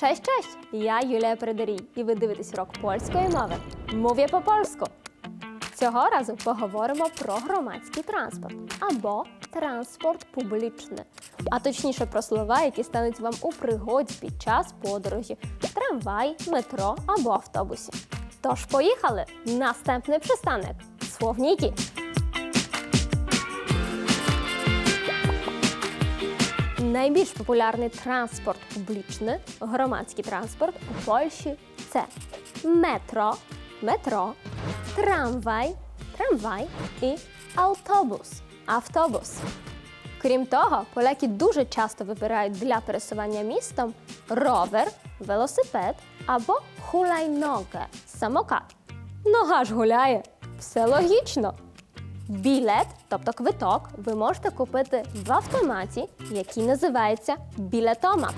Cześć, cześć! Я Юлія Передарій, і ви дивитесь урок польської мови. Мов'я по польську. Цього разу поговоримо про громадський транспорт або транспорт публічний, а точніше про слова, які стануть вам у пригоді під час подорожі в трамвай, метро або автобусі. Тож поїхали! Наступний пристанок. Словніки. Найбільш популярний транспорт публічний, громадський транспорт у Польщі це метро, метро, трамвай, трамвай і автобус. Автобус. Крім того, поляки дуже часто вибирають для пересування містом ровер, велосипед або хулайногę – самокат. Нога ж гуляє. Все логічно. Білет, тобто квиток, ви можете купити в автоматі, який називається білетомат.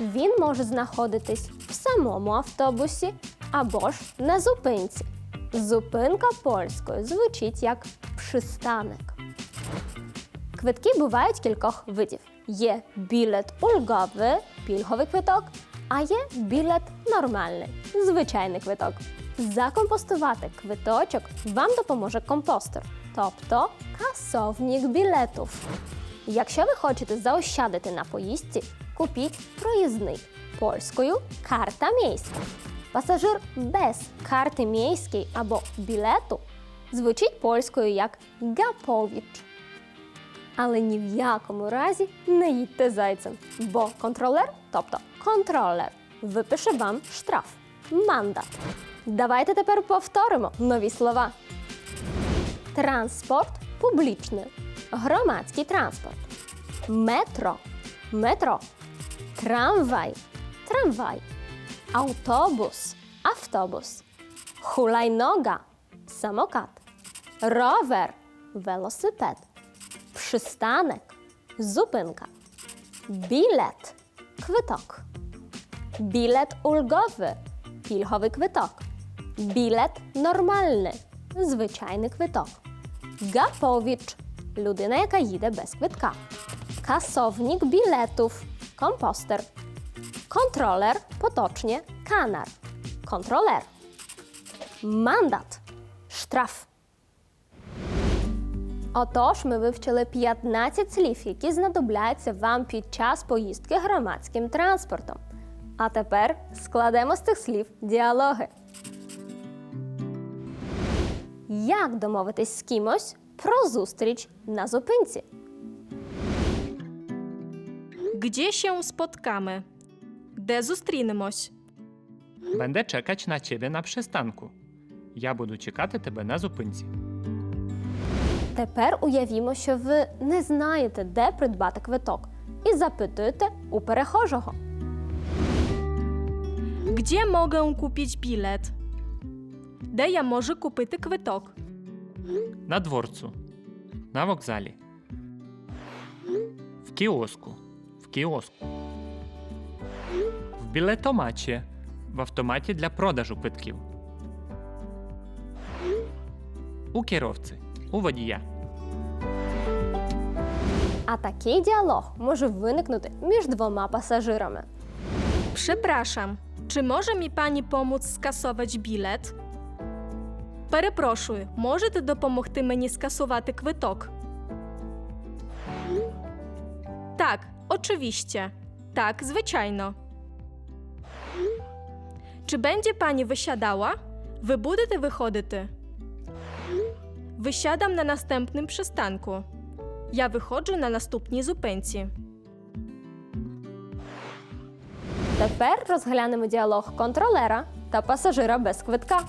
Він може знаходитись в самому автобусі або ж на зупинці. Зупинка польською звучить як przystanek. Квитки бувають кількох видів. Є білет ульговий, пільговий квиток, а є білет нормальний, звичайний квиток. Закомпостувати квиточок вам допоможе компостер, тобто касовник білетів. Якщо ви хочете заощадити на поїздці, купіть проїзний польською карта міська. Пасажир без карти міської або білету звучить польською як гаповіч. Але ні в якому разі не їдьте зайцем, бо контролер, тобто контролер, випише вам штраф мандат. Давайте тепер повторимо нові слова. Транспорт публічний, громадський транспорт, метро, метро, трамвай, трамвай, автобус, автобус, хулайнога, самокат, ровер, велосипед, przystanek, zupynka, bilet, kwytok, bilet ulgowy, pilchowy kwytok, bilet normalny, звичайний квиток, гапowicz, людина, яка їде без квитка, kasownik biletów, komposter, kontroler, potocznie kanar, kontroler, mandat, штраф. Отож, ми вивчили 15 слів, які знадобляться вам під час поїздки громадським транспортом. А тепер складемо з цих слів діалоги. Як домовитись з кимось про зустріч на зупинці? Gdzie się spotkamy? Де зустрінемось? Będę czekać na ciebie na przystanku. Ja буду чекати тебе на зупинці. Тепер уявімо, що ви не знаєте, де придбати квиток, і запитуєте у перехожого. Gdzie mogę kupić bilet? Де я можу купити квиток? На дворцу. На вокзалі. В кіоску. В кіоску. В білетоматі. В автоматі для продажу квитків. У кіровці. У водія. А такий діалог може виникнути між двома пасажирами. Przepraszam, czy może mi pani pomóc skasować bilet? Перепрошую, можете допомогти мені скасувати квиток? Так, oczywiście. Tak, звичайно. Чи będzie pani wysiadała? Ви будете виходити? Висядам на наступному przystanku. Я виходжу на наступній зупинці. Тепер розглянемо діалог контролера та пасажира без квитка.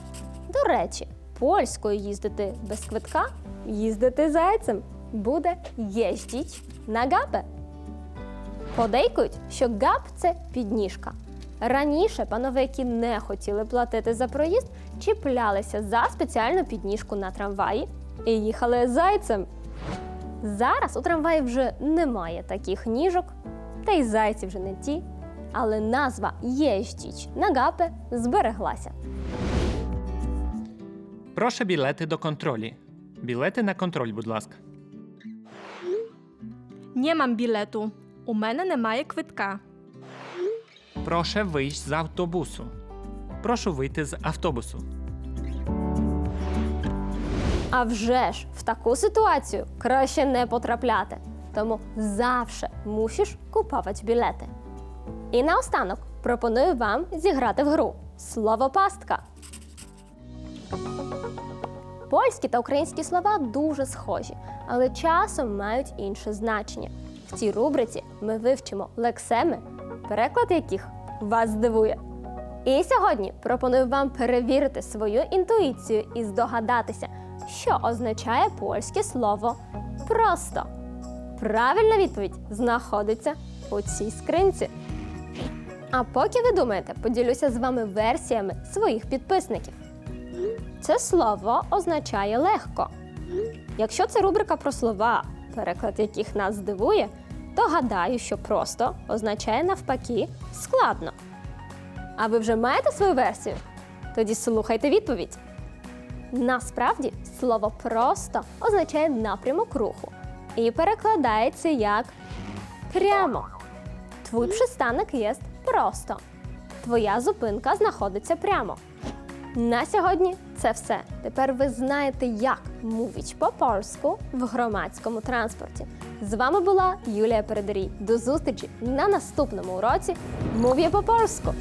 До речі, польською їздити без квитка їздити зайцем буде їздіть на гапе. Подейкують, що гап це підніжка. Раніше панове, які не хотіли платити за проїзд, чіплялися за спеціальну підніжку на трамваї і їхали зайцем. Зараз у трамваї вже немає таких ніжок, та й зайці вже не ті, але назва «Єздіть» на гапе збереглася. Прошу білети до контролі. Білети на контроль, будь ласка. Nie mam biletu. У мене немає квитка. Proszę wyjść z autobusu. Прошу вийти з автобусу. А вже ж в таку ситуацію краще не потрапляти. Тому завжди мусиш купувати білети. І наостанок пропоную вам зіграти в гру Слово пастка. Польські та українські слова дуже схожі, але часом мають інше значення. В цій рубриці ми вивчимо лексеми, переклад яких вас здивує. І сьогодні пропоную вам перевірити свою інтуїцію і здогадатися, що означає польське слово просто. Правильна відповідь знаходиться у цій скринці. А поки ви думаєте, поділюся з вами версіями своїх підписників. Це слово означає легко. Якщо це рубрика про слова, переклад яких нас здивує, то гадаю, що просто означає навпаки складно. А ви вже маєте свою версію? Тоді слухайте відповідь. Насправді слово просто означає напрямок руху і перекладається як прямо. Твій пристанок є просто. Твоя зупинка знаходиться прямо. На сьогодні це все. Тепер ви знаєте, як мовить по-польську в громадському транспорті. З вами була Юлія Передарій. До зустрічі на наступному уроці Мов'я по-польську!